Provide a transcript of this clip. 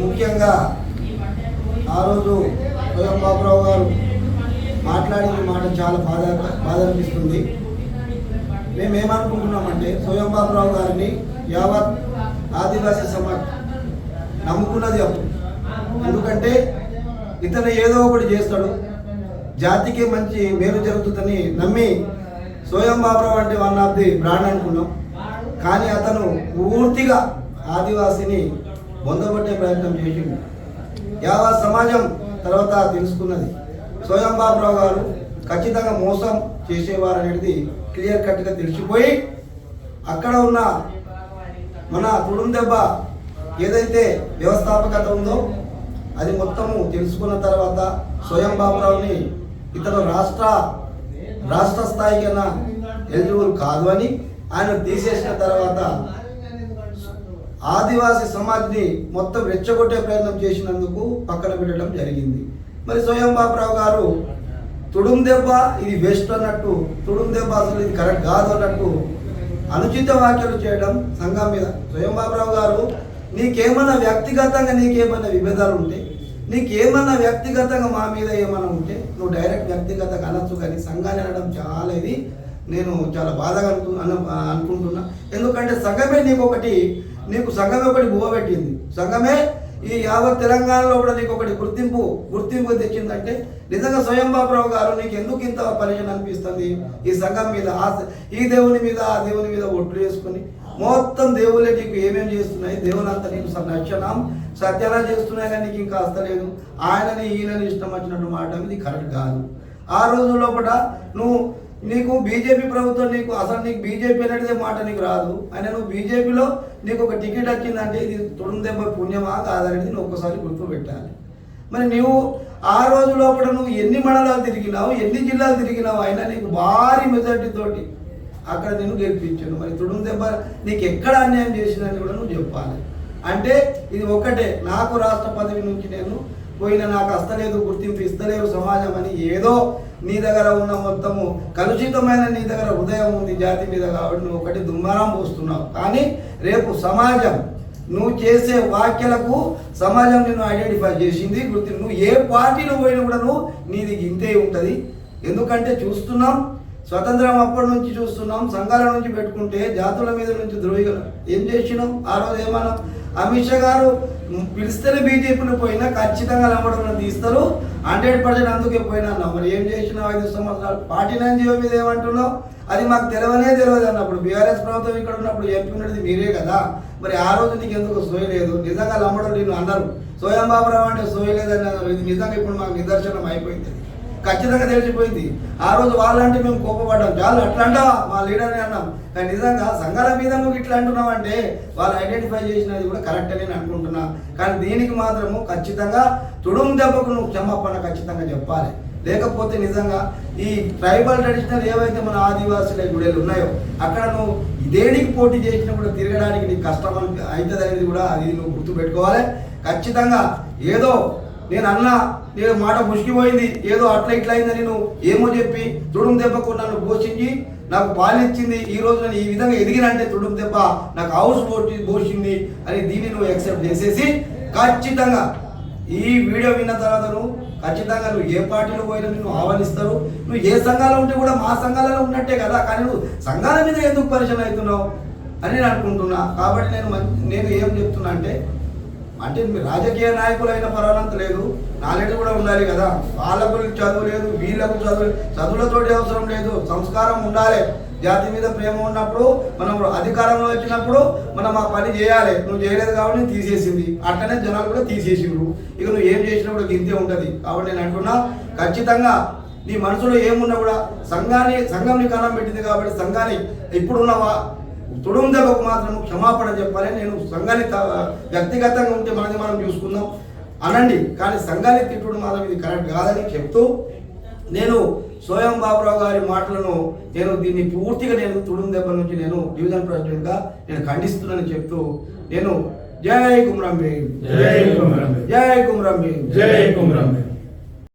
ముఖ్యంగా ఆ రోజు స్వయం బాబురావు గారు మాట్లాడిన మాట చాలా బాధ బాధ అనిపిస్తుంది మేము ఏమనుకుంటున్నామంటే స్వయం బాబురావు గారిని యావత్ ఆదివాసీ సమాజ్ నమ్ముకున్నది అప్పుడు. ఎందుకంటే ఇతను ఏదో ఒకటి చేస్తాడు. జాతికి మంచి మేలు జరుగుతుందని నమ్మి స్వయం బాబురావు అంటే వన్ ఆఫ్ ది బ్రాండ్ అనుకున్నాం. కానీ అతను పూర్తిగా ఆదివాసిని బొందబట్టే ప్రయత్నం చేసిండు. యావా సమాజం తర్వాత తెలుసుకున్నది. స్వయం బాబురావు గారు ఖచ్చితంగా మోసం చేసేవారు అనేది క్లియర్ కట్గా తెలిసిపోయి అక్కడ ఉన్న మన తుడుం దెబ్బ ఏదైతే వ్యవస్థాపకత ఉందో అది మొత్తము తెలుసుకున్న తర్వాత స్వయం బాబురావుని ఇతను రాష్ట్ర రాష్ట్ర స్థాయికైనా ఎలిజిబుల్ కాదు అని ఆయన తీసేసిన తర్వాత ఆదివాసీ సమాజ్ని మొత్తం రెచ్చగొట్టే ప్రయత్నం చేసినందుకు పక్కన పెట్టడం జరిగింది. మరి స్వయం బాబురావు గారు తుడుం దెబ్బ ఇది వేస్ట్ అన్నట్టు తుడుం దెబ్బ అసలు ఇది కరెక్ట్ కాదు అన్నట్టు అనుచిత వ్యాఖ్యలు చేయడం సంఘం మీద. స్వయం బాబురావు గారు నీకేమన్నా వ్యక్తిగతంగా నీకేమన్నా విభేదాలు ఉంటే నీకేమన్నా వ్యక్తిగతంగా మా మీద ఏమైనా ఉంటే నువ్వు డైరెక్ట్ వ్యక్తిగతంగా అనొచ్చు కానీ సంఘాన్ని అనడం చాలా ఇది. నేను చాలా బాధగా అను అనుకుంటున్నా. ఎందుకంటే సంఘమే నీకు ఒకటి నీకు సంఘమే ఒకటి పెట్టింది. సంఘమే ఈ యావత్ తెలంగాణలో కూడా నీకు ఒకటి గుర్తింపు గుర్తింపు తెచ్చిందంటే నిజంగా స్వయం బాబురావు గారు నీకు ఎందుకు ఇంత పరిచయం అనిపిస్తుంది? ఈ సంఘం మీద ఆ ఈ దేవుని మీద ఆ దేవుని మీద ఒట్లు వేసుకొని మొత్తం దేవుళ్ళే నీకు ఏమేమి చేస్తున్నాయి? దేవుని అంతా నీకు నచ్చనాం సత్యాన చేస్తున్నాయి కానీ నీకు ఇంకా అస్తలేదు ఆయనని ఈయనని ఇష్టం వచ్చినట్టు మాట ఇది కరెక్ట్ కాదు. ఆ రోజు లోపల నువ్వు నీకు బీజేపీ ప్రభుత్వం నీకు అసలు నీకు బీజేపీ అనేది మాట నీకు రాదు. అయినా నువ్వు బీజేపీలో నీకు ఒక టికెట్ వచ్చిందంటే ఇది తుడుందెబ్బ పుణ్యమా కాదనేది నువ్వు ఒక్కసారి గుర్తు పెట్టాలి. మరి నువ్వు ఆ రోజు లోపల నువ్వు ఎన్ని మండలాలు తిరిగినావు ఎన్ని జిల్లాలు తిరిగినావు అయినా నీకు భారీ మెజార్టీ తోటి అక్కడ నేను గెలిపించాను మరి తుడుం దెబ్బ నీకు ఎక్కడ అన్యాయం చేసినని కూడా నువ్వు చెప్పాలి. అంటే ఇది ఒకటే నాకు రాష్ట్ర పదవి నుంచి నేను పోయిన నాకు అస్తలేదు గుర్తింపు ఇస్తలేరు సమాజం అని ఏదో నీ దగ్గర ఉన్న మొత్తము కలుషితమైన నీ దగ్గర హృదయం ఉంది జాతి మీద కాబట్టి నువ్వు ఒకటి దుమ్మారం పోస్తున్నావు. కానీ రేపు సమాజం నువ్వు చేసే వాక్యలకు సమాజం నిన్ను ఐడెంటిఫై చేసింది గుర్తు నువ్వు ఏ పార్టీలో పోయినా కూడా నువ్వు నీది ఇంతే ఉంటుంది. ఎందుకంటే చూస్తున్నాం స్వతంత్రం అప్పటి నుంచి చూస్తున్నాం సంఘాల నుంచి పెట్టుకుంటే జాతుల మీద నుంచి ద్రోహిగల ఏం చేసినాం? ఆ రోజు ఏమన్నా? అమిత్ షా గారు పిలిస్తేనే బీజేపీలో పోయినా ఖచ్చితంగా నమ్మడం తీస్తారు. హండ్రెడ్ పర్సెంట్ అందుకే పోయినా అన్నావు. మరి ఏం చేసినావు ఐదు సంవత్సరాలు? పార్టీ నైన్ జీవో మీద ఏమంటున్నావు? అది మాకు తెలియనే తెలియదు అన్నప్పుడు. బీఆర్ఎస్ ప్రభుత్వం ఇక్కడ ఉన్నప్పుడు ఎంపీ మీరే కదా. మరి ఆ రోజు నీకు ఎందుకు సోయలేదు నిజంగా నమ్మడం నేను అన్నారు. సోయం బాబురావు అంటే సోయలేదని ఇది నిజంగా ఇప్పుడు మాకు నిదర్శనం అయిపోయింది. ఖచ్చితంగా తెలిసిపోయింది. ఆ రోజు వాళ్ళంటే మేము కోపపడ్డాం. చాలు అట్లా అంటావా మా లీడర్ని అన్నాం. కానీ నిజంగా సంఘాల మీద నువ్వు ఇట్లా అంటున్నావు అంటే వాళ్ళు ఐడెంటిఫై చేసినది కూడా కరెక్ట్ అని నేను అనుకుంటున్నా. కానీ దీనికి మాత్రము ఖచ్చితంగా తుడుం దెబ్బకు నువ్వు క్షమాపణ ఖచ్చితంగా చెప్పాలి. లేకపోతే నిజంగా ఈ ట్రైబల్ ట్రెడిషనల్ ఏవైతే మన ఆదివాసుల గుడేలు ఉన్నాయో అక్కడ నువ్వు దేనికి పోటీ చేసినా కూడా తిరగడానికి నీకు కష్టం అవుతుంది అనేది కూడా అది నువ్వు గుర్తుపెట్టుకోవాలి. ఖచ్చితంగా ఏదో నేను అన్న నేను మాట ముసిగిపోయింది. ఏదో అట్లా ఇట్లా అయిందని నువ్వు ఏమో చెప్పి తుడుము దెబ్బకు నన్ను పోషించి నాకు పాలిచ్చింది ఈ రోజు నేను ఈ విధంగా ఎదిగినంటే తుడుము దెబ్బ నాకు హౌస్ పోటీ పోషింది అని దీన్ని నువ్వు యాక్సెప్ట్ చేసేసి ఖచ్చితంగా ఈ వీడియో విన్న తర్వాత నువ్వు ఖచ్చితంగా నువ్వు ఏ పార్టీలో పోయినా నువ్వు ఆహ్వానిస్తారు. నువ్వు ఏ సంఘాలు ఉంటే కూడా మా సంఘాలలో ఉన్నట్టే కదా. కానీ నువ్వు సంఘాల మీద ఎందుకు పరిచయం అవుతున్నావు అని నేను అనుకుంటున్నా. కాబట్టి నేను నేను ఏం చెప్తున్నా అంటే అంటే మీ రాజకీయ నాయకులు అయిన పర్వాలంత లేదు. నాలెడ్జ్ కూడా ఉండాలి కదా. వాళ్ళకు చదువు లేదు వీళ్ళకు చదువు చదువులతోటి అవసరం లేదు. సంస్కారం ఉండాలి. జాతి మీద ప్రేమ ఉన్నప్పుడు మనం అధికారంలో వచ్చినప్పుడు మనం ఆ పని చేయాలి. నువ్వు చేయలేదు కాబట్టి తీసేసింది. అట్లనే జనాలు కూడా తీసేసిండ్రు. ఇక నువ్వు ఏం చేసినా కూడా గింతే ఉంటుంది. కాబట్టి నేను అంటున్నా ఖచ్చితంగా నీ మనసులో ఏమున్నా కూడా సంఘాన్ని సంఘంని కాలం పెట్టింది కాబట్టి సంఘాన్ని ఇప్పుడున్న వా- తుడుం దెబ్బకు మాత్రం క్షమాపణ చెప్పాలి. నేను సంఘాన్ని వ్యక్తిగతంగా ఉంటే మనది మనం చూసుకుందాం. అనండి కానీ సంఘాన్ని తిట్టుడు మాత్రం ఇది కరెక్ట్ కాదని చెప్తూ నేను సోయం బాబురావు గారి మాటలను నేను దీన్ని పూర్తిగా నేను తుడుం దెబ్బ నుంచి నేను డివిజన్ ప్రెసిడెంట్గా నేను ఖండిస్తున్నానని చెప్తూ నేను జై కుమ్రం జై కుమరం జై కుమ్రం జై కుమరం